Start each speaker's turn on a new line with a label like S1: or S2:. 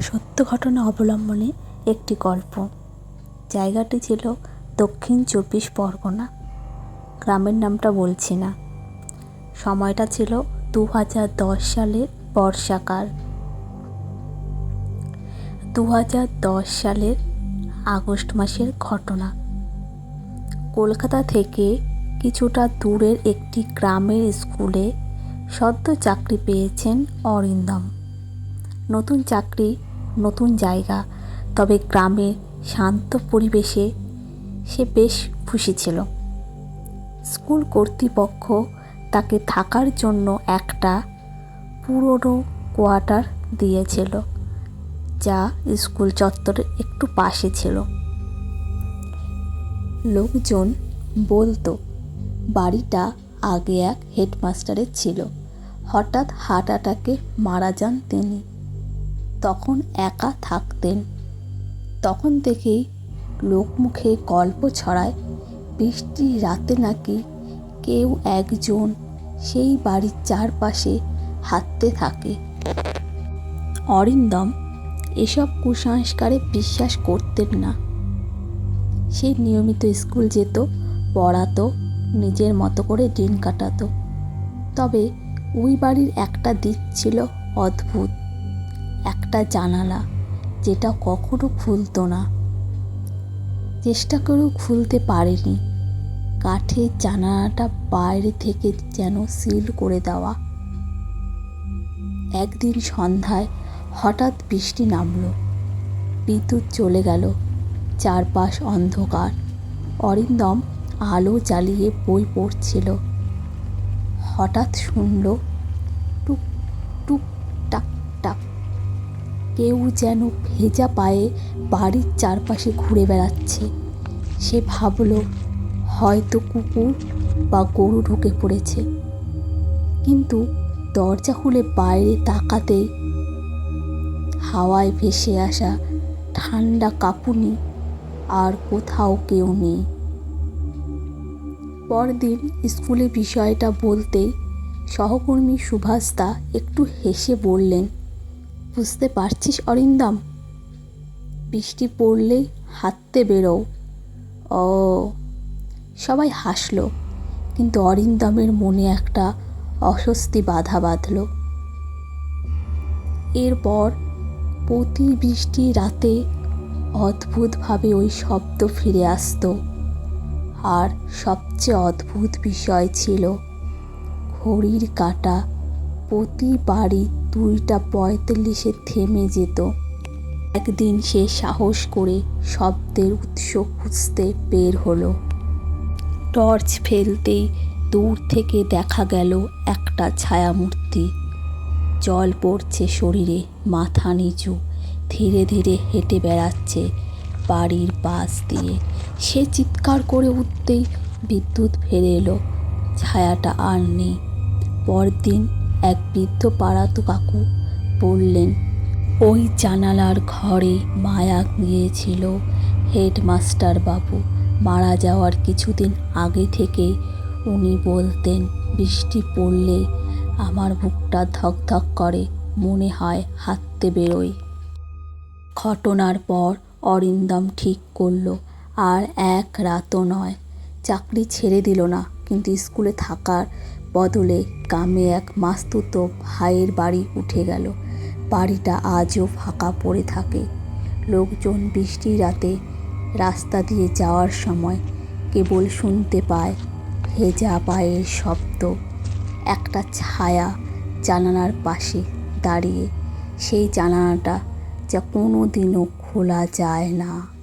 S1: সত্য ঘটনা অবলম্বনে একটি গল্প। জায়গাটি ছিল দক্ষিণ চব্বিশ পরগনা। গ্রামের নামটা বলছি না। সময়টা ছিল দু হাজার দশ সালের বর্ষাকাল। দু হাজার দশ সালের আগস্ট মাসের ঘটনা। কলকাতা থেকে কিছুটা দূরের একটি গ্রামের স্কুলে সদ্য চাকরি পেয়েছেন অরিন্দম। নতুন চাকরি নতুন জায়গা, তবে গ্রামে শান্ত পরিবেশে সে বেশ খুশি ছিল। স্কুল কর্তৃপক্ষ তাকে থাকার জন্য একটা পুরনো কোয়ার্টার দিয়েছিল, যা স্কুল চত্বরের একটু পাশে ছিল। লোকজন বলতো, বাড়িটা আগে এক হেডমাস্টারের ছিল। হঠাৎ হার্ট অ্যাটাকে মারা যান তিনি। তখন একা থাকতেন। তখন থেকেই লোকমুখে গল্প ছড়ায় বৃষ্টির রাতে নাকি কেউ একজন সেই বাড়ির চারপাশে হাঁটতে থাকে। অরিন্দম এসব কুসংস্কারে বিশ্বাস করতেন না। সে নিয়মিত স্কুল যেত, পড়াতো, নিজের মতো করে দিন কাটাতো। তবে ওই বাড়ির একটা দিক ছিল অদ্ভুত। একটা জানালা যেটা কখনো খুলতো না। চেষ্টা করেও খুলতে পারেনি। কাঠের জানালাটা বাইরে থেকে যেন সিল করে দেওয়া। একদিন সন্ধ্যায় হঠাৎ বৃষ্টি নামলো। বিদ্যুৎ চলে গেল। চারপাশ অন্ধকার। অরিন্দম আলো জ্বালিয়ে বই পড়ছিল। হঠাৎ শুনল কেউ যেন ভেজা পায়ে বাড়ির চারপাশে ঘুরে বেড়াচ্ছে। সে ভাবল, হয়তো কুকুর বা গরু ঢুকে পড়েছে। কিন্তু দরজা খুলে বাইরে তাকাতেই হাওয়ায় ভেসে আসা ঠান্ডা কাঁপুনি আর কোথাও কেউ নেই। পরদিন স্কুলে বিষয়টা বলতে সহকর্মী সুভাষদা একটু হেসে বললেন বুঝতে পারছিস, অরিন্দম? বৃষ্টি পড়লেই হাঁটতে বেরো। ও। সবাই হাসলো, কিন্তু অরিন্দমের মনে একটা অস্বস্তি বাধা বাঁধল। এরপর প্রতি বৃষ্টি রাতে অদ্ভুতভাবে ওই শব্দ ফিরে আসতো। আর সবচেয়ে অদ্ভুত বিষয় ছিল, ঘড়ির কাঁটা প্রতি বাড়ি দুইটা পঁয়তাল্লিশে থেমে যেত। একদিন সে সাহস করে শব্দের উৎস খুঁজতে বের হলো। টর্চ ফেলতেই দূর থেকে দেখা গেল একটা ছায়ামূর্তি। জল পড়ছে শরীরে, মাথা নিচু, ধীরে ধীরে হেঁটে বেড়াচ্ছে বাড়ির পাশ দিয়ে। সে চিৎকার করে উঠতেই বিদ্যুৎ ফেরে এলো, ছায়াটা আর নেই। পরদিন এক বৃদ্ধ পাড়াতো কাকু বললেন, ওই জানালার ঘরে মায়া গিয়েছিল, হেডমাস্টার বাবু। মারা যাওয়ার কিছুদিন আগে থেকে উনি বলতেন, বৃষ্টি পড়লে আমার বুকটা ধকধক করে, মনে হয় হাঁটতে বেরোই ঘটনার পর অরিন্দম ঠিক করল, আর এক রাতও নয়। চাকরি ছেড়ে দিল না, কিন্তু স্কুলে থাকার বদলে গ্রামে এক মাস্তুতো ভাইয়ের বাড়ি উঠে গেল। বাড়িটা আজও ফাঁকা পড়ে থাকে। লোকজন বৃষ্টি রাতে রাস্তা দিয়ে যাওয়ার সময় কেবল শুনতে পায় ভেজা পায়ের শব্দ। একটা ছায়া জানালার পাশে দাঁড়িয়ে, সেই জানালাটা যা কোনো দিনও খোলা যায় না।